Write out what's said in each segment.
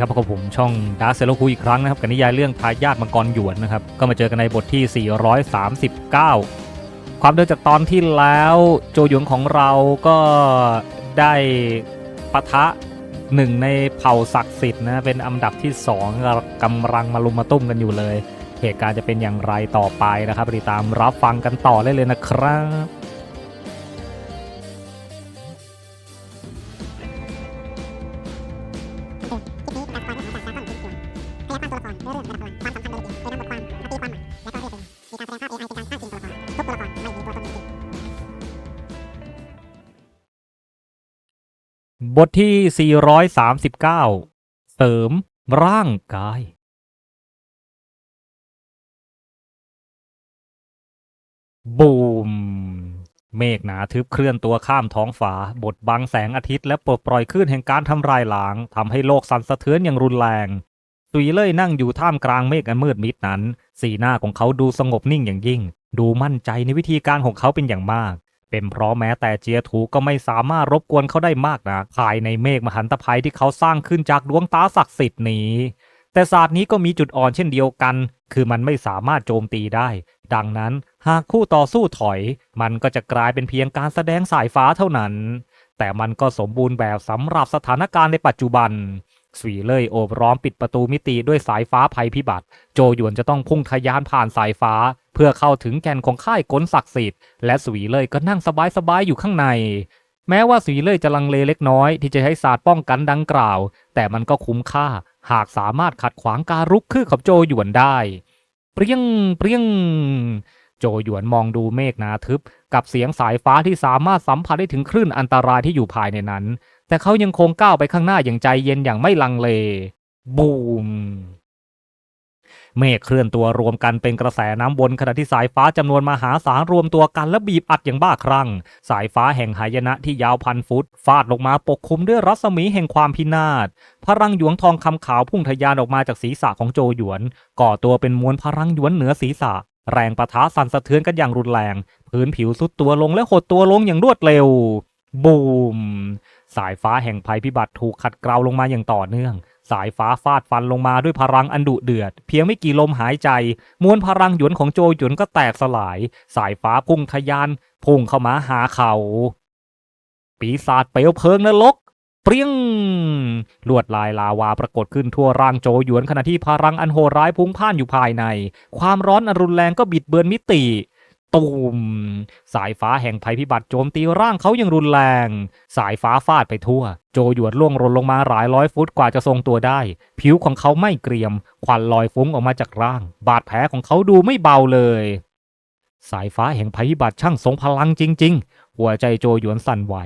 ครับพบกับผมช่องดาร์เซโลคูอีกครั้งนะครับกับนิยายเรื่องทายาทมังกรหยวนนะครับ ก็มาเจอกันในบทที่ 439 ความเดิมจากตอนที่แล้วโจหยวนของเราก็ได้ปะทะหนึ่งในเผ่าศักดิ์สิทธิ์นะเป็นอันดับที่ 2กำลังมาลุมมาตุ้มกันอยู่เลย เหตุการณ์จะเป็นอย่างไรต่อไปนะครับติดตามรับฟังกันต่อได้เลยนะครับ ทที่ 439 เสริมร่างกาย บูม เมฆหนาทึบเคลื่อนตัวข้ามท้องฟ้า บดบังแสงอาทิตย์และปลดปล่อยคลื่นแห่งการทำลายล้างทำให้โลกสั่นสะเทือนอย่างรุนแรงตุยเล่ยนั่งอยู่ท่ามกลางเมฆอันมืดมิดนั้น สีหน้าของเขาดูสงบนิ่งอย่างยิ่ง ดูมั่นใจในวิธีการของเขาเป็นอย่างมาก เป็นเพราะแม้แต่เจียถูก็ไม่สามารถรบกวนเขาได้มากนะภายในเมฆมหันตภัยที่เขาสร้างขึ้นจากดวงตาศักดิ์สิทธิ์นี้ แต่ศาสตร์นี้ก็มีจุดอ่อนเช่นเดียวกัน คือมันไม่สามารถโจมตีได้ ดังนั้นหากคู่ต่อสู้ถอย มันก็จะกลายเป็นเพียงการแสดงสายฟ้าเท่านั้น แต่มันก็สมบูรณ์แบบสำหรับสถานการณ์ในปัจจุบันสวีเล่ยโอบร้อมปิดประตูมิติด้วยสายฟ้าภัยพิบัติ โจหยวนจะต้องพุ่งทะยานผ่านสายฟ้า เพื่อเข้าถึงแก่นของค่ายกลศักดิ์สิทธิ์และสวีเลยก็นั่งสบายๆอยู่ข้างใน แม้ว่าสวีเลยจะลังเลเล็กน้อยที่จะใช้ศาสตร์ป้องกันดังกล่าว แต่มันก็คุ้มค่าหากสามารถขัดขวางการรุกคืบของโจหยวนได้ เปรี้ยงเปรี้ยง โจหยวนมองดูเมฆหนาทึบ กับเสียงสายฟ้าที่สามารถสัมผัสได้ถึงคลื่นอันตรายที่อยู่ภายในนั้น แต่เขายังคงก้าวไปข้างหน้าอย่างใจเย็นอย่างไม่ลังเล บูม เมฆเคลื่อนตัวรวมกันเป็นกระแสน้ำวนขณะที่สายฟ้าจำนวนมหาศาลรวมตัวกันและบีบอัดอย่างบ้าคลั่ง สายฟ้าแห่งหายนะที่ยาวพันฟุต ฟาดลงมาปกคลุมด้วยรัศมีแห่งความพินาศพลังหยวงทองคำขาวพุ่งทะยานออกมาจากศีรษะของโจหยวน ก่อตัวเป็นมวลพลังหยวนเหนือศีรษะ แรงประทะสั่นสะเทือนกันอย่างรุนแรง พื้นผิวสุดตัวลงและหดตัวลงอย่างรวดเร็ว บูมสายฟ้าแห่งภัยพิบัติถูกขัดเกลาลงมาอย่างต่อเนื่อง สายฟ้าฟาดฟันลงมาด้วยพลังอันดุเดือด เพียงไม่กี่ลมหายใจ มวลพลังหยวนของโจหยวนก็แตกสลาย สายฟ้าพุ่งทะยาน พุ่งเข้ามาหาเขา ปีศาจเปลวเพลิงนรกเปรี้ยง ลวดลายลาวาปรากฏขึ้นทั่วร่างโจหยวนขณะที่พลังอันโหดร้ายพุ่งพ่านอยู่ภายใน ความร้อนอันรุนแรงก็บิดเบือนมิติ ตูม สายฟ้าแห่งภัยพิบัติโจมตีร่างเขาอย่างรุนแรง สายฟ้าฟาดไปทั่ว โจหยวดล่วงหล่นลงมาหลายร้อยฟุตกว่าจะทรงตัวได้ ผิวของเขาไม่เกรียม ควันลอยฟุ้งออกมาจากร่าง บาดแผลของเขาดูไม่เบาเลย สายฟ้าแห่งภัยพิบัติช่างทรงพลังจริง ๆ หัวใจโจหยวนสั่นไหว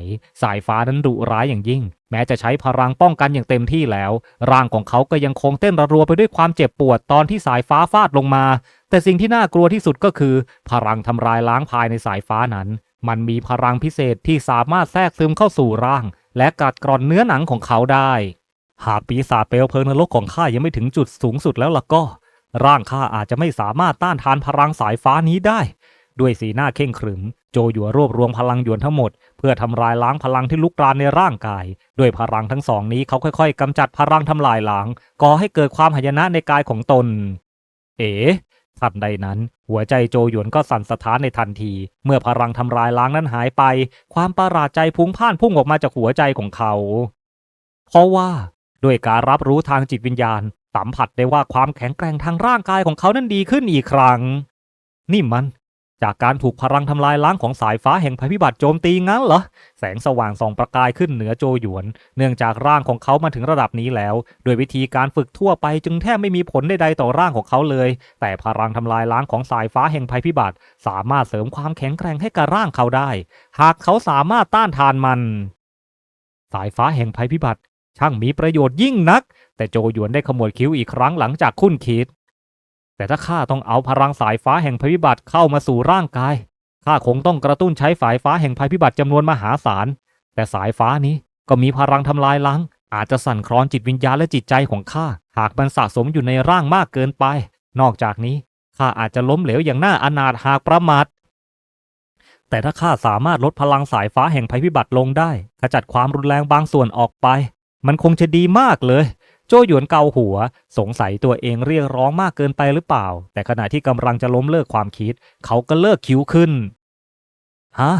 สายฟ้านั้นดุร้ายอย่างยิ่ง แม้จะใช้พลังป้องกันอย่างเต็มที่แล้ว ร่างของเขาก็ยังคงเต้นระรัวไปด้วยความเจ็บปวดตอนที่สายฟ้าฟาดลงมา แต่สิ่งที่น่ากลัวที่สุดก็คือ พลังทำลายล้างภายในสายฟ้านั้น มันมีพลังพิเศษที่สามารถแทรกซึมเข้าสู่ร่าง และกัดกร่อนเนื้อหนังของเขาได้ หากปีศาจเปลวเพลิงนรกของข้ายังไม่ถึงจุดสูงสุดแล้วล่ะก็ ร่างข้าอาจจะไม่สามารถต้านทานพลังสายฟ้านี้ได้ ด้วยสีหน้าเข่งขรึม โจหยัวรวบรวมพลังหยวนทั้งหมด เพื่อทำลายล้างพลังที่ลุกรานในร่างกาย ด้วยพลังทั้งสองนี้เขาค่อย ๆกำจัดพลังทำลายล้างก่อให้เกิดความหายนะในกายของตน เอ๋ ทันใดนั้น หัวใจโจหยวนก็สั่นสะท้านในทันที เมื่อพลังทำลายล้างนั้นหายไป ความประหลาดใจพุ่งพ่านพุ่งออกมาจากหัวใจของเขา เพราะว่าด้วยการรับรู้ทางจิตวิญญาณ สัมผัสได้ว่าความแข็งแกร่งทางร่างกายของเขานั้นดีขึ้นอีกครั้ง นี่มัน จากการถูกพลังทำลายล้างของสายฟ้าแห่งภัยพิบัติโจมตีงั้นเหรอ แสงสว่างส่องประกายขึ้นเหนือโจหยวน เนื่องจากร่างของเขามาถึงระดับนี้แล้ว โดยวิธีการฝึกทั่วไปจึงแทบไม่มีผลใดๆต่อร่างของเขาเลย แต่พลังทำลายล้างของสายฟ้าแห่งภัยพิบัติ สามารถเสริมความแข็งแกร่งให้กับร่างเขาได้ หากเขาสามารถต้านทานมัน สายฟ้าแห่งภัยพิบัติ ช่างมีประโยชน์ยิ่งนัก แต่โจหยวนได้ขมวดคิ้วอีกครั้งหลังจากคุ้นคิด แต่ถ้าข้าต้องเอาพลังสายฟ้าแห่งภัยพิบัติเข้ามาสู่ร่างกายข้าคงต้องกระตุ้นใช้สายฟ้าแห่งภัยพิบัติจำนวนมหาศาล แต่สายฟ้านี้ก็มีพลังทำลายล้าง อาจจะสั่นคลอนจิตวิญญาณและจิตใจของข้าหากมันสะสมอยู่ในร่างมากเกินไป นอกจากนี้ข้าอาจจะล้มเหลวอย่างน่าอนาถหากประมาทแต่ถ้าข้าสามารถลดพลังสายฟ้าแห่งภัยพิบัติลงได้ ขจัดความรุนแรงบางส่วนออกไป มันคงจะดีมากเลย โจหยวนเกาหัว สงสัยตัวเองเรียกร้องมากเกินไปหรือเปล่า แต่ขณะที่กำลังจะล้มเลิกความคิด เขาก็เลิกคิ้วขึ้นฮะ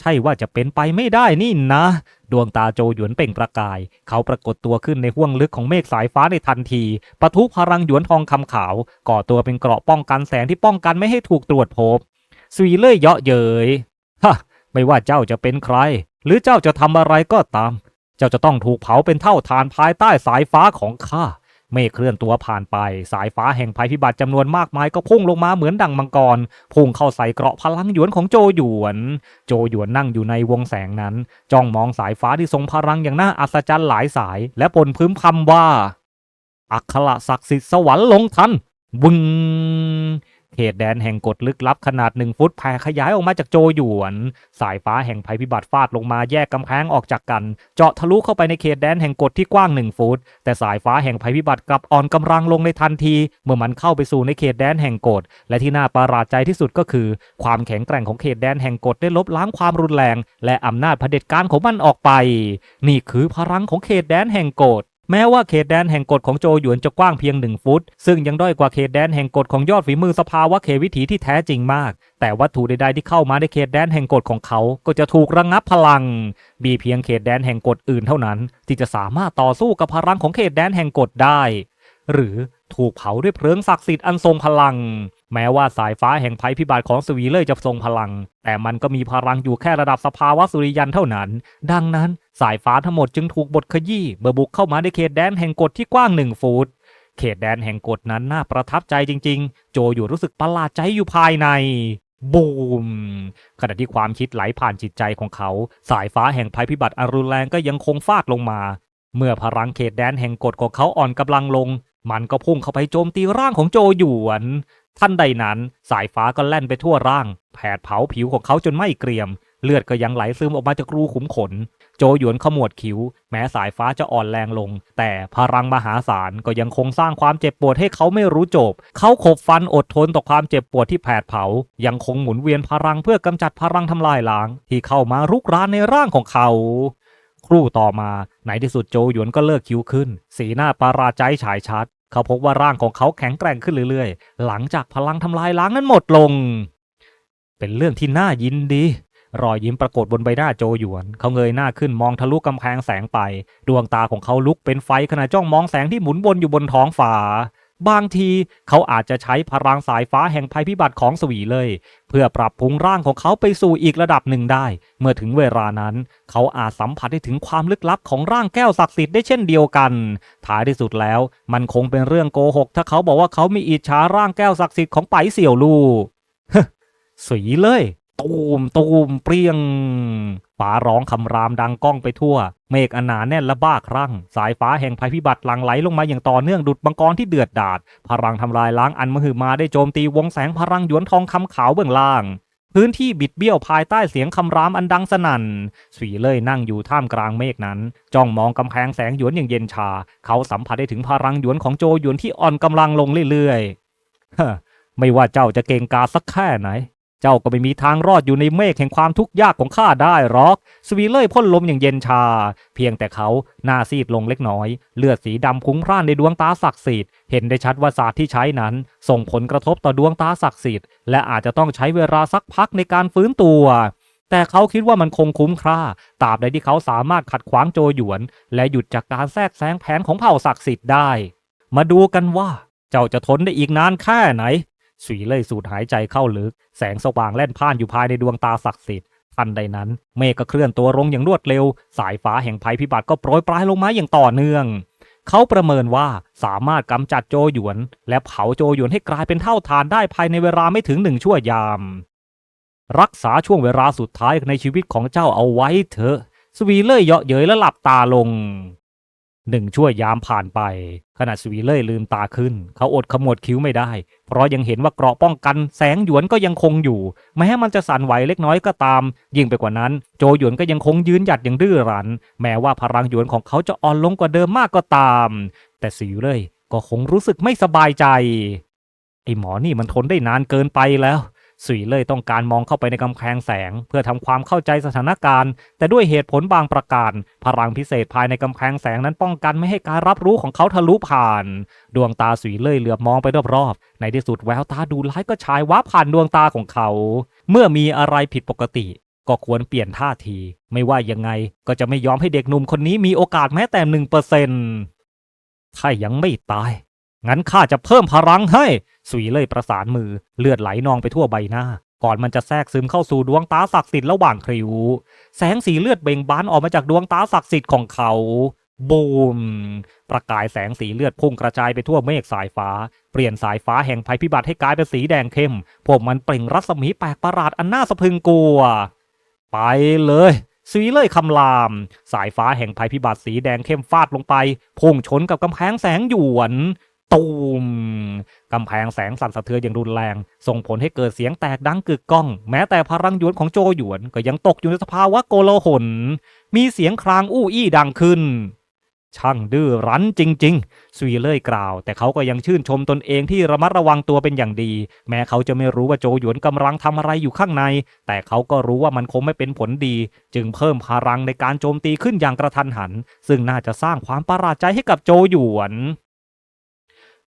ใช่ว่าจะเป็นไปไม่ได้นี่นะ ดวงตาโจหยวนเปล่งประกาย เขาปรากฏตัวขึ้นในห้วงลึกของเมฆสายฟ้าในทันทีปะทุพลังหยวนทองคำขาว ก่อตัวเป็นเกราะป้องกันแสงที่ป้องกันไม่ให้ถูกตรวจพบสวีเล่ยเยาะเย้ยฮะไม่ว่าเจ้าจะเป็นใคร หรือเจ้าจะทำอะไรก็ตาม เจ้าจะต้องถูกเผาเป็นเท่าทานภายใต้สายฟ้าของข้าเมฆเคลื่อนตัวผ่านไป สายฟ้าแห่งภัยพิบัติจำนวนมากมายก็พุ่งลงมาเหมือนดังมังกร พุ่งเข้าใส่เกราะพลังหยวนของโจหยวน โจหยวนนั่งอยู่ในวงแสงนั้น จ้องมองสายฟ้าที่ทรงพลังอย่างน่าอัศจรรย์หลายสาย และปนพึมพำว่า อัคระศักดิ์สิทธิ์สวรรค์ลงทันบึง เขตแดนแห่งกฎลึกลับขนาดหนึ่งฟุตแผ่ขยายออกมาจากโจหยวน สายฟ้าแห่งภัยพิบัติฟาดลงมาแยกกำแพงออกจากกัน เจาะทะลุเข้าไปในเขตแดนแห่งกฎที่กว้างหนึ่งฟุต แต่สายฟ้าแห่งภัยพิบัติกลับอ่อนกำลังลงในทันที เมื่อมันเข้าไปสู่ในเขตแดนแห่งกฎและที่น่าประหลาดใจที่สุดก็คือ ความแข็งแกร่งของเขตแดนแห่งกฎได้ลบล้างความรุนแรง และอำนาจเผด็จการของมันออกไป นี่คือพลังของเขตแดนแห่งกฎ แม้ว่าเขตแดนแห่งกฎของโจหยวนจะกว้างเพียงหนึ่งฟุต ซึ่งยังด้อยกว่าเขตแดนแห่งกฎของยอดฝีมือสภาวะเขวิถีที่แท้จริงมาก แต่วัตถุใดๆที่เข้ามาในเขตแดนแห่งกฎของเขาก็จะถูกระงงับพลัง มีเพียงเขตแดนแห่งกฎอื่นเท่านั้น ที่จะสามารถต่อสู้กับพลังของเขตแดนแห่งกฎได้ หรือถูกเผาด้วยเพลิงศักดิ์สิทธิ์อันทรงพลัง แม้ว่าสายฟ้าแห่งภัยพิบัติของสวีเลยจะทรงพลัง แต่มันก็มีพลังอยู่แค่ระดับสภาวะสุริยันเท่านั้น ดังนั้นสายฟ้าทั้งหมดจึงถูกบดขยี้เมื่อบุกเข้ามาในเขตแดนแห่งกฎที่กว้างหนึ่งฟุตเขตแดนแห่งกฎนั้นน่าประทับใจจริง ๆ โจอยู่รู้สึกประหลาดใจอยู่ภายใน บูม ขณะที่ความคิดไหลผ่านจิตใจของเขา สายฟ้าแห่งภัยพิบัติอันรุนแรงก็ยังคงฟาดลงมา เมื่อพลังเขตแดนแห่งกฎของเขาอ่อนกำลังลง มันก็พุ่งเข้าไปโจมตีร่างของโจหยวน ท่านใดนั้นสายฟ้าก็แล่นไปทั่วร่าง แผดเผาผิวของเขาจนไม่เกรียม เลือดก็ยังไหลซึมออกมาจากรูขุมขน โจหยวนขมวดคิ้ว แม้สายฟ้าจะอ่อนแรงลง แต่พลังมหาศาลก็ยังคงสร้างความเจ็บปวดให้เขาไม่รู้จบ เขาขบฟันอดทนต่อความเจ็บปวดที่แผดเผา ยังคงหมุนเวียนพลังเพื่อกำจัดพลังทำลายล้าง ที่เข้ามารุกรานในร่างของเขาครู่ต่อมาในที่สุดโจหยวนก็เลิกคิ้วขึ้น สีหน้าประหลาใจฉายชัด เขาพบว่าร่างของเขาแข็งแกร่งขึ้นเรื่อยๆ หลังจากพลังทำลายล้างนั้นหมดลง เป็นเรื่องที่น่ายินดี รอยยิ้มปรากฏบนใบหน้าโจหยวน เขาเงยหน้าขึ้นมองทะลุกำแพงแสงไป ดวงตาของเขาลุกเป็นไฟขณะจ้องมองแสงที่หมุนวนอยู่บนท้องฟ้า บางทีเขาอาจจะใช้พลังสายฟ้าแห่งภัยพิบัติของสวีเลย เพื่อปรับปรุงร่างของเขาไปสู่อีกระดับหนึ่งได้ เมื่อถึงเวลานั้น เขาอาจสัมผัสได้ถึงความลึกลับของร่างแก้วศักดิ์สิทธิ์ได้เช่นเดียวกันท้ายที่สุดแล้ว มันคงเป็นเรื่องโกหก ถ้าเขาบอกว่าเขามีอิจฉาร่างแก้วศักดิ์สิทธิ์ของไปเสี่ยวลู่สวีเลย ตูมตูมเปรียง ฟ้าร้องคำรามดังก้องไปทั่ว เมฆอนหนาแน่นและบ้าคลั่ง สายฟ้าแห่งภัยพิบัติหลั่งไหลลงมาอย่างต่อเนื่องดุดมังกรที่เดือดดาด พลังทำลายล้างอันมหึมาได้โจมตีวงแสงพลังหยวนทองคำขาวเบื้องล่าง พื้นที่บิดเบี้ยวภายใต้เสียงคำรามอันดังสนั่นสีเล่ยนั่งอยู่ท่ามกลางเมฆนั้นจ้องมองกำแพงแสงหยวนอย่างเย็นชา เขาสัมผัสได้ถึงพลังหยวนของโจหยวนที่อ่อนกำลังลงเรื่อยๆฮไม่ว่าเจ้าจะเก่งกาสักแค่ไหน เจ้าก็ไม่มีทางรอดอยู่ในเมฆแห่งความทุกข์ยากของข้าได้หรอก สวีเล่ยพ่นลมอย่างเย็นชา เพียงแต่เขาหน้าซีดลงเล็กน้อย เลือดสีดำพุ้งพร่านในดวงตาศักดิ์สิทธิ์ เห็นได้ชัดว่าศาสตร์ที่ใช้นั้น ส่งผลกระทบต่อดวงตาศักดิ์สิทธิ์ และอาจจะต้องใช้เวลาสักพักในการฟื้นตัว แต่เขาคิดว่ามันคงคุ้มค่า ตราบใดที่เขาสามารถขัดขวางโจหยวน และหยุดจากการแทรกแซงแผนของเผ่าศักดิ์สิทธิ์ได้ มาดูกันว่า เจ้าจะทนได้อีกนานแค่ไหน สวีเล่ยสูดหายใจเข้าลึก แสงสว่างแล่นผ่านอยู่ภายในดวงตาศักดิ์สิทธิ์ทันใดนั้นเมฆก็เคลื่อนตัวลงอย่างรวดเร็ว สายฟ้าแห่งภัยพิบัติก็โปรยปลายลงมาอย่างต่อเนื่อง เขาประเมินว่าสามารถกำจัดโจหยวน และเผาโจหยวนให้กลายเป็นเท่าทานได้ภายในเวลาไม่ถึงหนึ่งชั่วยาม รักษาช่วงเวลาสุดท้ายในชีวิตของเจ้าเอาไว้เถอะ สวีเล่ยเยาะเย้ยและหลับตาลง หนึ่งชั่วยามผ่านไป ขณะสวีเล่ยลืมตาขึ้น เขาอดขมวดคิ้วไม่ได้ เพราะยังเห็นว่าเกราะป้องกันแสงหยวนก็ยังคงอยู่ แม้มันจะสั่นไหวเล็กน้อยก็ตาม ยิ่งไปกว่านั้น โจหยวนก็ยังคงยืนหยัดอย่างดื้อรั้น แม้ว่าพลังหยวนของเขาจะอ่อนลงกว่าเดิมมากก็ตาม แต่สวีเล่ยก็คงรู้สึกไม่สบายใจไอหมอนี่มันทนได้นานเกินไปแล้ว สุยเล่ยต้องการมองเข้าไปในกำแพงแสง เพื่อทำความเข้าใจสถานการณ์ แต่ด้วยเหตุผลบางประการ พลังพิเศษภายในกำแพงแสงนั้นป้องกันไม่ให้การรับรู้ของเขาทะลุผ่าน ดวงตาสุยเล่ยเหลือบมองไปรอบๆในที่สุดแววตาดูร้ายก็ฉายวับผ่านดวงตาของเขา เมื่อมีอะไรผิดปกติ ก็ควรเปลี่ยนท่าที ไม่ว่ายังไงก็จะไม่ยอมให้เด็กหนุ่มคนนี้มีโอกาสแม้แต่หนึ่งเปอร์เซ็นถ้ายังไม่ตาย งั้นข้าจะเพิ่มพลังให้ สุยเลยประสานมือเลือดไหลนองไปทั่วใบหน้า ก่อนมันจะแทรกซึมเข้าสู่ดวงตาศักดิ์สิทธิ์ระหว่างคริว แสงสีเลือดเบ่งบานออกมาจากดวงตาศักดิ์สิทธิ์ของเขาบูม ประกายแสงสีเลือดพุ่งกระจายไปทั่วเมฆสายฟ้า เปลี่ยนสายฟ้าแห่งภัยพิบัติให้กลายเป็นสีแดงเข้ม พวกมันเปล่งรัศมีแปลกประหลาดอันน่าสะพึงกลัว ไปเลยสีเลยคำราม สายฟ้าแห่งภัยพิบัติสีแดงเข้มฟาดลงไป พุ่งชนกับกำแพงแสงหยวน ตูมกำแพงแสงสั่นสะเทือนอย่างรุนแรง ส่งผลให้เกิดเสียงแตกดังกึกก้อง แม้แต่พลังหยวนของโจหยวนก็ยังตกอยู่ในสภาวะโกลาหลมีเสียงครางอู้อี้ดังขึ้น ช่างดื้อรั้นจริง ๆสวีเล่ยกล่าว แต่เขาก็ยังชื่นชมตนเองที่ระมัดระวังตัวเป็นอย่างดี แม้เขาจะไม่รู้ว่าโจหยวนกำลังทำอะไรอยู่ข้างใน แต่เขาก็รู้ว่ามันคงไม่เป็นผลดี จึงเพิ่มพลังในการโจมตีขึ้นอย่างกระทันหัน ซึ่งน่าจะสร้างความประหลาดใจให้กับโจหยวน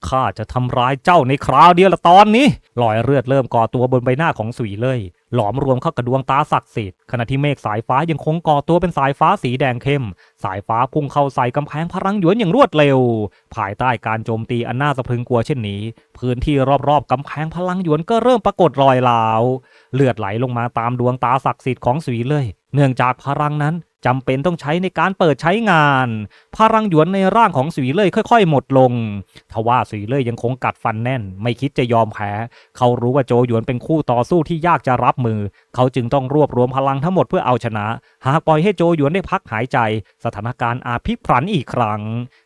ข้าจะทำร้ายเจ้าในคราวเดียวละตอนนี้รอยเลือดเริ่มก่อตัวบนใบหน้าของสุยเลย หลอมรวมเข้ากับดวงตาศักดิ์สิทธิ์ขณะที่เมฆสายฟ้ายังคงก่อตัวเป็นสายฟ้าสีแดงเข้ม สายฟ้าพุ่งเข้าใส่กำแพงพลังหยวนอย่างรวดเร็ว ภายใต้การโจมตีอันน่าสะพรึงกลัวเช่นนี้ พื้นที่รอบๆกำแพงพลังหยวนก็เริ่มปรากฏรอยร้าว เลือดไหลลงมาตามดวงตาศักดิ์สิทธิ์ของสุยเลย เนื่องจากพลังนั้นจำเป็นต้องใช้ในการเปิดใช้งาน พลังหยวนในร่างของสุยเล่ยค่อย ๆ หมดลง ทว่าสุยเล่ยยังคงกัดฟันแน่น ไม่คิดจะยอมแพ้ เขารู้ว่าโจหยวนเป็นคู่ต่อสู้ที่ยากจะรับมือ เขาจึงต้องรวบรวมพลังทั้งหมดเพื่อเอาชนะ หากปล่อยให้โจหยวนได้พักหายใจ สถานการณ์อาจพลิกผันอีกครั้ง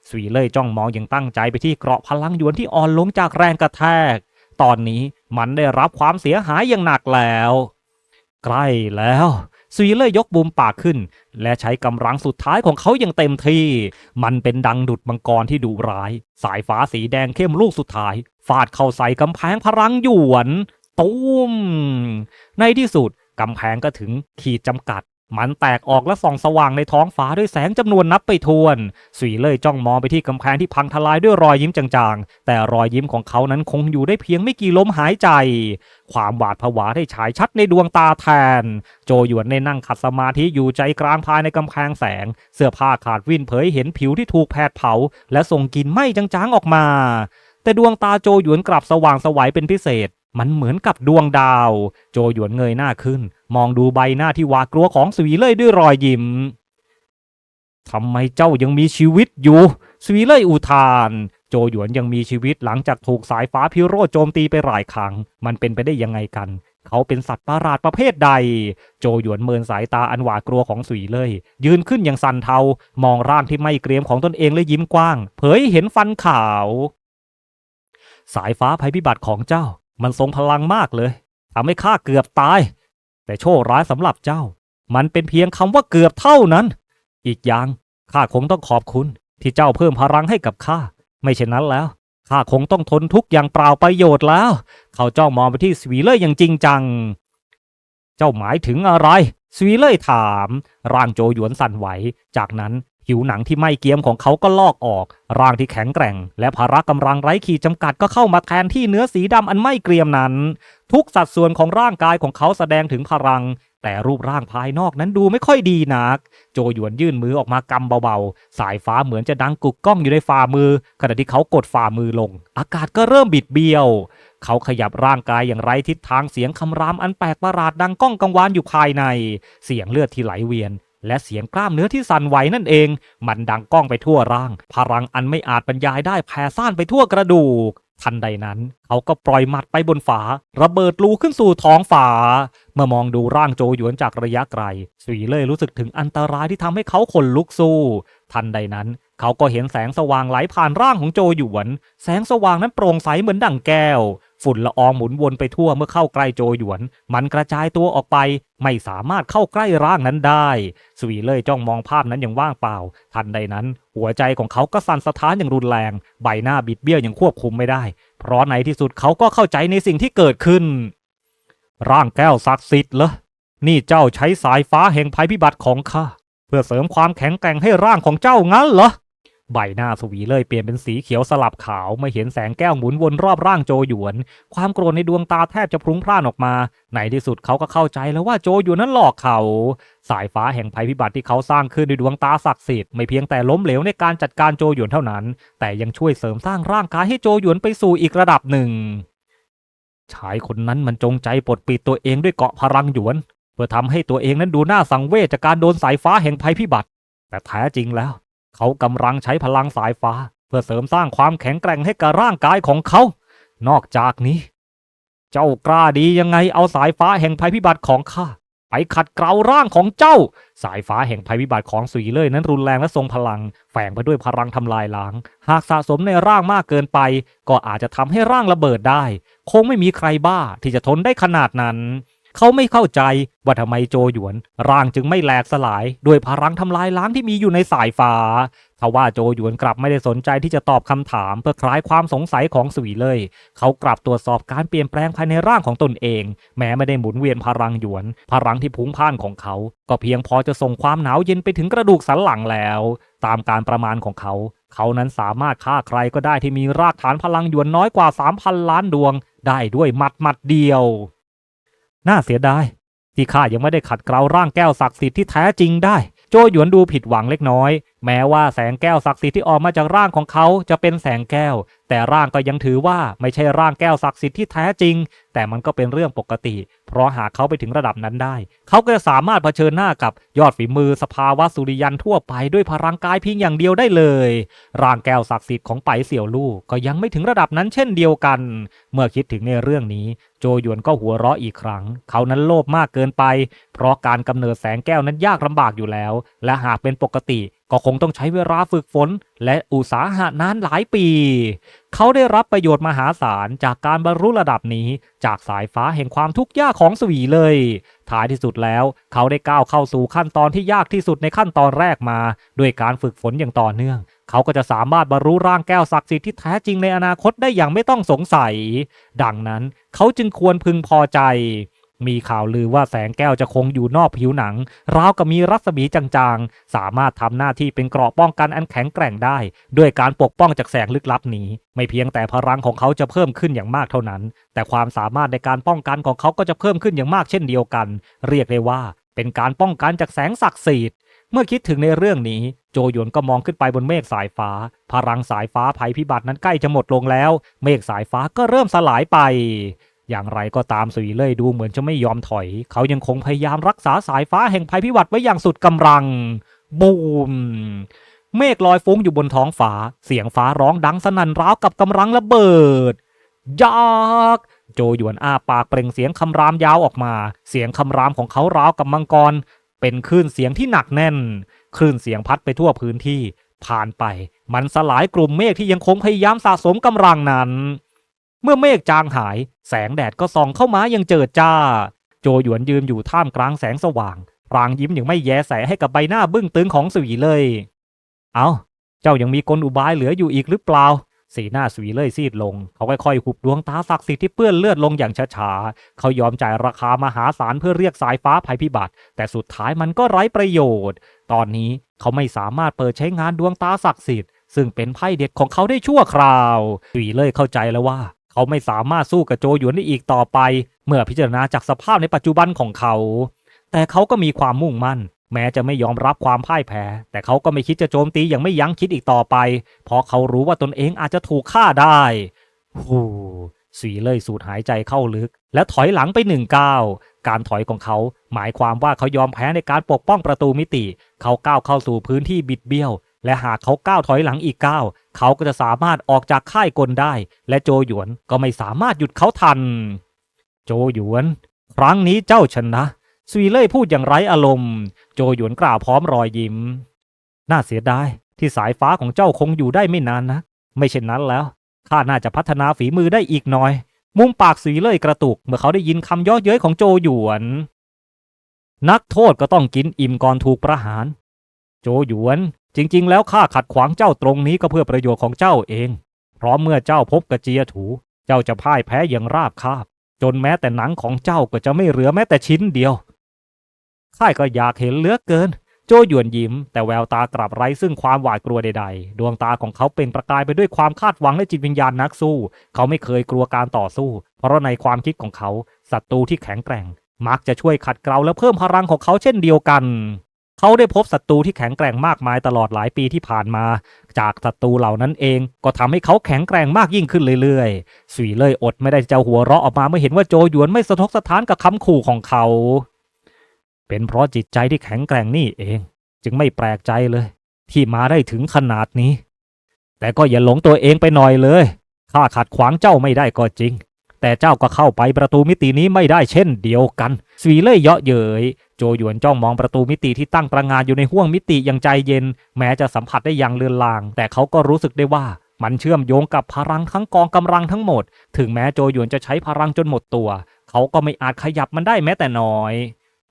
สุยเล่ยจ้องมองอย่างตั้งใจไปที่เกราะพลังหยวนที่อ่อนลงจากแรงกระแทก ตอนนี้มันได้รับความเสียหายอย่างหนักแล้ว ใกล้แล้ว สุยเลยยกบุมปากขึ้น และใช้กำลังสุดท้ายของเขาอย่างเต็มที่ มันเป็นดังดุดมังกรที่ดุร้าย สายฟ้าสีแดงเข้มลูกสุดท้าย ฟาดเข้าใส่กำแพงพลังหยวน ตุ้ม ในที่สุดกำแพงก็ถึงขีดจำกัด มันแตกออกและส่องสว่างในท้องฟ้าด้วยแสงจำนวนนับไปทวน สุยเล่ยจ้องมองไปที่กำแพงที่พังทลายด้วยรอยยิ้มจางๆ แต่รอยยิ้มของเขานั้นคงอยู่ได้เพียงไม่กี่ลมหายใจ ความหวาดผวาได้ฉายชัดในดวงตาแทน โจหยวนในนั่งขัดสมาธิอยู่ใจกลางภายในกำแพงแสง เสื้อผ้าขาดวิ่นเผยเห็นผิวที่ถูกแผดเผา และส่งกลิ่นไหม้จางๆออกมาแต่ดวงตาโจหยวนกลับสว่างสวัยเป็นพิเศษ มันเหมือนกับดวงดาว โจหยวนเงยหน้าขึ้น มองดูใบหน้าที่หวาดกลัวของสวีเล่ยด้วยรอยยิ้มทำไมเจ้ายังมีชีวิตอยู่สวีเล่ยอุทาน โจหยวนยังมีชีวิตหลังจากถูกสายฟ้าพิโรธโจมตีไปหลายครั้ง มันเป็นไปได้ยังไงกัน เขาเป็นสัตว์ประหลาดประเภทใด โจหยวนเมินสายตาอันหวาดกลัวของสุยเลยยืนขึ้นอย่างสันเทา มองร่างที่ไม่เกรียมของตนเองและยิ้มกว้าง เผยเห็นฟันขาว สายฟ้าภัยพิบัติของเจ้า มันทรงพลังมากเลยทำให้ข้าเกือบตาย แต่โชคร้ายสำหรับเจ้า มันเป็นเพียงคำว่าเกือบเท่านั้น อีกอย่างข้าคงต้องขอบคุณที่เจ้าเพิ่มพลังให้กับข้า ไม่เช่นนั้นแล้วข้าคงต้องทนทุกข์อย่างเปล่าประโยชน์แล้ว เขาจ้องมองไปที่สวีเลอร์อย่างจริงจัง เจ้าหมายถึงอะไรสวีเลอร์ถาม ร่างโจหยวนสั่นไหว จากนั้น ผิวหนังที่ไม่เกียมของเขาก็ลอกออก ร่างที่แข็งแกร่ง และพละกำลังไร้ขีดจำกัดก็เข้ามาแทนที่เนื้อสีดำอันไม่เกรียมนั้น ทุกสัดส่วนของร่างกายของเขาแสดงถึงพลัง แต่รูปร่างภายนอกนั้นดูไม่ค่อยดีนัก โจหยวนยื่นมือออกมากำเบาๆ สายฟ้าเหมือนจะดังกุกก้องอยู่ในฝ่ามือ ขณะที่เขากดฝ่ามือลง อากาศก็เริ่มบิดเบี้ยวเขาขยับร่างกายอย่างไร้ทิศทางเสียงคำรามอันแปลกประหลาดดังก้องกังวานอยู่ภายใน เสียงเลือดที่ไหลเวียน และเสียงกล้ามเนื้อที่สั่นไหวนั่นเอง มันดังก้องไปทั่วร่าง พลังอันไม่อาจบรรยายได้แผ่ซ่านไปทั่วกระดูก ทันใดนั้น เขาก็ปล่อยหมัดไปบนฝา ระเบิดรูขึ้นสู่ท้องฝา เมื่อมองดูร่างโจหยวนจากระยะไกลสุยเล่ยรู้สึกถึงอันตรายที่ทำให้เขาขนลุกสู้ ทันใดนั้น เขาก็เห็นแสงสว่างไหลผ่านร่างของโจหยวน แสงสว่างนั้นโปร่งใสเหมือนดั่งแก้ว ฝุ่นละอองหมุนวนไปทั่วเมื่อเข้าใกล้โจหยวน มันกระจายตัวออกไป ไม่สามารถเข้าใกล้ร่างนั้นได้สวีเล่ยจ้องมองภาพนั้นอย่างว่างเปล่า ทันใดนั้น หัวใจของเขาก็สั่นสะท้านอย่างรุนแรง ใบหน้าบิดเบี้ยวอย่างควบคุมไม่ได้ เพราะในที่สุดเขาก็เข้าใจในสิ่งที่เกิดขึ้น ร่างแก้วศักดิ์สิทธิ์เหรอนี่เจ้าใช้สายฟ้าแห่งภัยพิบัติของข้าเพื่อเสริมความแข็งแกร่งให้ร่างของเจ้างั้นเหรอ ใบหน้าสวีเลยเปลี่ยนเป็นสีเขียวสลับขาวเมื่อเห็นแสงแก้วหมุนวนรอบร่างโจหยวน ความโกรธในดวงตาแทบจะพรุ้งพล่านออกมา ในที่สุดเขาก็เข้าใจแล้วว่าโจหยวนนั้นหลอกเขา สายฟ้าแห่งภัยพิบัติที่เขาสร้างขึ้นด้วยดวงตาศักดิ์สิทธิ์ไม่เพียงแต่ล้มเหลวในการจัดการโจหยวนเท่านั้น แต่ยังช่วยเสริมสร้างร่างกายให้โจหยวนไปสู่อีกระดับหนึ่งชายคนนั้นมันจงใจปลดปิดตัวเองด้วยเกาะพลังหยวน เพื่อทำให้ตัวเองนั้นดูน่าสังเวชจากการโดนสายฟ้าแห่งภัยพิบัติ แต่แท้จริงแล้ว เขากำลังใช้พลังสายฟ้า เพื่อเสริมสร้างความแข็งแกร่งให้กับร่างกายของเขา นอกจากนี้ เจ้ากล้าดียังไงเอาสายฟ้าแห่งภัยพิบัติของข้าไปขัดเกลาร่างของเจ้า สายฟ้าแห่งภัยพิบัติของสุยเล่ยนั้นรุนแรงและทรงพลัง แฝงไปด้วยพลังทำลายล้าง หากสะสมในร่างมากเกินไป ก็อาจจะทำให้ร่างระเบิดได้ คงไม่มีใครบ้าที่จะทนได้ขนาดนั้น เขาไม่เข้าใจว่าทำไมโจหยวน ร่างจึงไม่แหลกสลายด้วยพลังทำลายล้างที่มีอยู่ในสายฟ้าทว่าโจหยวนกลับไม่ได้สนใจที่จะตอบคำถามเพื่อคลายความสงสัยของสวีเลย เขากลับตรวจสอบการเปลี่ยนแปลงภายในร่างของตนเอง แม้ไม่ได้หมุนเวียนพลังหยวน พลังที่พุ่งพ่านของเขา ก็เพียงพอจะส่งความหนาวเย็นไปถึงกระดูกสันหลังแล้ว ตามการประมาณของเขา เขานั้นสามารถฆ่าใครก็ได้ที่มีรากฐานพลังหยวนน้อยกว่า 3,000 ล้านดวง ได้ด้วยหมัดหมัดเดียว น่าเสียดายที่ข้ายังไม่ได้ขัดเกลาร่างแก้วศักดิ์สิทธิ์ที่แท้จริงได้ โจหยวนดูผิดหวังเล็กน้อย แม้ว่าแสงแก้วศักดิ์สิทธิ์ที่ออกมาจากร่างของเขาจะเป็นแสงแก้ว แต่ร่างก็ยังถือว่าไม่ใช่ร่างแก้วศักดิ์สิทธิ์ที่แท้จริง แต่มันก็เป็นเรื่องปกติ เพราะหากเขาไปถึงระดับนั้นได้ เขาก็จะสามารถเผชิญหน้ากับยอดฝีมือสภาวะสุริยันทั่วไปด้วยพลังกายเพียงอย่างเดียวได้เลย ร่างแก้วศักดิ์สิทธิ์ของไปเสี่ยวลู่ก็ยังไม่ถึงระดับนั้นเช่นเดียวกัน เมื่อคิดถึงในเรื่องนี้ โจหยวนก็หัวเราะอีกครั้ง เขานั้นโลภมากเกินไป เพราะการกำเนิดแสงแก้วนั้นยากลำบากอยู่แล้ว และหากเป็นปกติ ก็คงต้องใช้เวลาฝึกฝนและอุตสาหะนานหลายปี เขาได้รับประโยชน์มหาศาลจากการบรรลุระดับนี้ จากสายฟ้าแห่งความทุกข์ยากของสวีเลย ท้ายที่สุดแล้ว เขาได้ก้าวเข้าสู่ขั้นตอนที่ยากที่สุดในขั้นตอนแรกมา ด้วยการฝึกฝนอย่างต่อเนื่อง เขาก็จะสามารถบรรลุร่างแก้วศักดิ์สิทธิ์ที่แท้จริงในอนาคตได้อย่างไม่ต้องสงสัย ดังนั้นเขาจึงควรพึงพอใจ มีข่าวลือว่าแสงแก้วจะคงอยู่นอกผิวหนัง ราวกับมีรัศมีจางๆ สามารถทำหน้าที่เป็นเกราะป้องกันอันแข็งแกร่งได้ ด้วยการปกป้องจากแสงลึกลับนี้ ไม่เพียงแต่พลังของเขาจะเพิ่มขึ้นอย่างมากเท่านั้น แต่ความสามารถในการป้องกันของเขาก็จะเพิ่มขึ้นอย่างมากเช่นเดียวกัน เรียกได้ว่าเป็นการป้องกันจากแสงศักดิ์สิทธิ์เมื่อคิดถึงในเรื่องนี้ โจหยวนก็มองขึ้นไปบนเมฆสายฟ้า พลังสายฟ้าภัยพิบัตินั้นใกล้จะหมดลงแล้ว เมฆสายฟ้าก็เริ่มสลายไป อย่างไรก็ตามสุยเล่ยดูเหมือนจะไม่ยอมถอย เขายังคงพยายามรักษาสายฟ้าแห่งภัยพิบัติไว้อย่างสุดกำลัง บูม เมฆลอยฟุ้งอยู่บนท้องฟ้า เสียงฟ้าร้องดังสนั่นร้าวกับกำลังระเบิดยักษ์โจหยวนอ้าปากเปล่งเสียงคำรามยาวออกมา เสียงคำรามของเขาร้าวกับมังกร เป็นคลื่นเสียงที่หนักแน่น คลื่นเสียงพัดไปทั่วพื้นที่ ผ่านไป มันสลายกลุ่มเมฆที่ยังคงพยายามสะสมกำลังนั้น เมื่อเมฆจางหาย แสงแดดก็ส่องเข้ามายังเจิดจ้า โจหยวนยืนอยู่ท่ามกลางแสงสว่างพรางยิ้มอย่างไม่แยแสให้กับใบหน้าบึ้งตึงของสวีเลย เอาเจ้ายังมีกลอุบายเหลืออยู่อีกหรือเปล่า สีหน้าสวีเลยซีดลง เขาค่อยๆหุบดวงตาศักดิ์สิทธิ์ที่เปื้อนเลือดลงอย่างช้าๆ เขายอมจ่ายราคามหาศาลเพื่อเรียกสายฟ้าภัยพิบัติ แต่สุดท้ายมันก็ไร้ประโยชน์ ตอนนี้เขาไม่สามารถเปิดใช้งานดวงตาศักดิ์สิทธิ์ซึ่งเป็นไพ่เด็ดของเขาได้ชั่วคราวสวีเลยเข้าใจแล้วว่า เขาไม่สามารถสู้กับโจหยวนได้อีกต่อไป เมื่อพิจารณาจากสภาพในปัจจุบันของเขา แต่เขาก็มีความมุ่งมั่น แม้จะไม่ยอมรับความพ่ายแพ้ แต่เขาก็ไม่คิดจะโจมตีอย่างไม่ยั้งคิดอีกต่อไป เพราะเขารู้ว่าตนเองอาจจะถูกฆ่าได้ฮูสีเลยสูดหายใจเข้าลึก และถอยหลังไปหนึ่งก้าวการถอยของเขา หมายความว่าเขายอมแพ้ในการปกป้องประตูมิติ เขาก้าวเข้าสู่พื้นที่บิดเบี้ยว และหากเขาก้าวถอยหลังอีกก้าวเขาก็จะสามารถออกจากค่ายกลได้ และโจหยวนก็ไม่สามารถหยุดเขาทัน โจหยวน ครั้งนี้เจ้าชนะสวีเล่ยพูดอย่างไร้อารมณ์ โจหยวนกล่าวพร้อมรอยยิ้ม น่าเสียดายที่สายฟ้าของเจ้าคงอยู่ได้ไม่นานนะไม่เช่นนั้นแล้วข้าน่าจะพัฒนาฝีมือได้อีกหน่อย มุมปากสวีเล่ยกระตุก เมื่อเขาได้ยินคำย่อเย้ยของโจหยวน นักโทษก็ต้องกินอิ่มก่อนถูกประหาร โจหยวน จริงๆ แล้วข้าขัดขวางเจ้าตรงนี้ก็เพื่อประโยชน์ของเจ้าเอง เพราะเมื่อเจ้าพบกับเจียถู เจ้าจะพ่ายแพ้อย่างราบคาบ จนแม้แต่หนังของเจ้าก็จะไม่เหลือแม้แต่ชิ้นเดียว ข้าก็อยากเห็นเหลือเกิน โจหยวนยิ้ม แต่แววตากลับไร้ซึ่งความหวาดกลัวใดๆ ดวงตาของเขาเป็นประกายไปด้วยความคาดหวังและจิตวิญญาณนักสู้ เขาไม่เคยกลัวการต่อสู้ เพราะในความคิดของเขาศัตรูที่แข็งแกร่ง มักจะช่วยขัดเกลาและเพิ่มพลังของเขาเช่นเดียวกัน เขาได้พบศัตรูที่แข็งแกร่งมากมายตลอดหลายปีที่ผ่านมา จากศัตรูเหล่านั้นเองก็ทำให้เขาแข็งแกร่งมากยิ่งขึ้นเรื่อยๆ สุยเล่ยอดไม่ได้จะหัวเราะออกมาเมื่อเห็นว่าโจหยวนไม่สะทกสะท้านกับคำขู่ของเขา เป็นเพราะจิตใจที่แข็งแกร่งนี่เอง จึงไม่แปลกใจเลย ที่มาได้ถึงขนาดนี้ แต่ก็อย่าหลงตัวเองไปหน่อยเลยข้าขัดขวางเจ้าไม่ได้ก็จริง แต่เจ้าก็เข้าไปประตูมิตินี้ไม่ได้เช่นเดียวกันสวีเล่ยเยาะเย้ยโจหยวนจ้องมองประตูมิติที่ตั้งประงานอยู่ในห้วงมิติอย่างใจเย็น แม้จะสัมผัสได้อย่างเลือนลาง แต่เขาก็รู้สึกได้ว่ามันเชื่อมโยงกับพลังทั้งกองกำลังทั้งหมด ถึงแม้โจหยวนจะใช้พลังจนหมดตัว เขาก็ไม่อาจขยับมันได้แม้แต่น้อย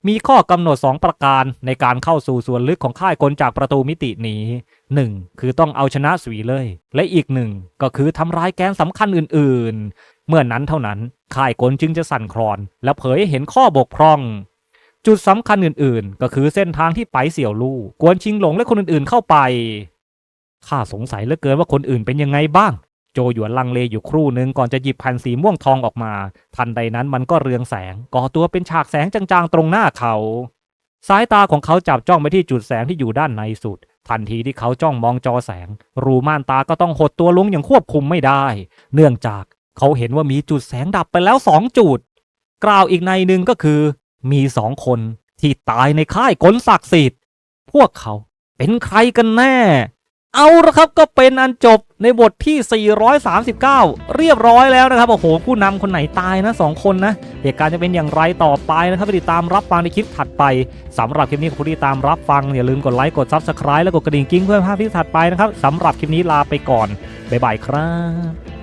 มีข้อกำหนด 2 ประการในการเข้าสู่ส่วนลึกของค่ายกลจากประตูมิตินี้ 1. คือต้องเอาชนะสวีเลย และอีกหนึ่งก็คือทำร้ายแกนสำคัญอื่นๆ เมื่อนนั้นเท่านั้นค่ายกลจึงจะสั่นคลอน และเผยให้เห็นข้อบกพร่อง จุดสำคัญอื่นๆ ก็คือเส้นทางที่ไปเสี่ยวลู่กวนชิงหลงและคนอื่นๆเข้าไปข้าสงสัยเหลือเกินว่าคนอื่นเป็นยังไงบ้าง จหยวนลังเลอยู่ครู่หนึ่งก่อนจะหยิบแผ่นสีม่วงทองออกมา ทันใดนั้นมันก็เรืองแสง ก่อตัวเป็นฉากแสงจางๆตรงหน้าเขา สายตาของเขาจับจ้องไปที่จุดแสงที่อยู่ด้านในสุด ทันทีที่เขาจ้องมองจอแสง รูม่านตาก็ต้องหดตัวลงอย่างควบคุมไม่ได้ เนื่องจากเขาเห็นว่ามีจุดแสงดับไปแล้วสองจุด กล่าวอีกในหนึ่งก็คือ มีสองคนที่ตายในค่ายกลศักดิ์สิทธิ์พวกเขาเป็นใครกันแน่ เอาละครับก็เป็นอันจบในบทที่ 439 เรียบร้อยแล้วนะครับ โอ้โห ผู้นำคนไหนตายนะสองคนนะ เหตุการณ์จะเป็นอย่างไรต่อไปนะครับ ไปติดตามรับฟังในคลิปถัดไปสำหรับคลิปนี้ขอบคุณที่ตามรับฟัง อย่าลืมกดไลค์ กด Subscribe และกดกระดิ่งกิ้งเพื่อไม่พลาดคลิปถัดไปนะครับสำหรับคลิปนี้ลาไปก่อน บ๊ายบายครับ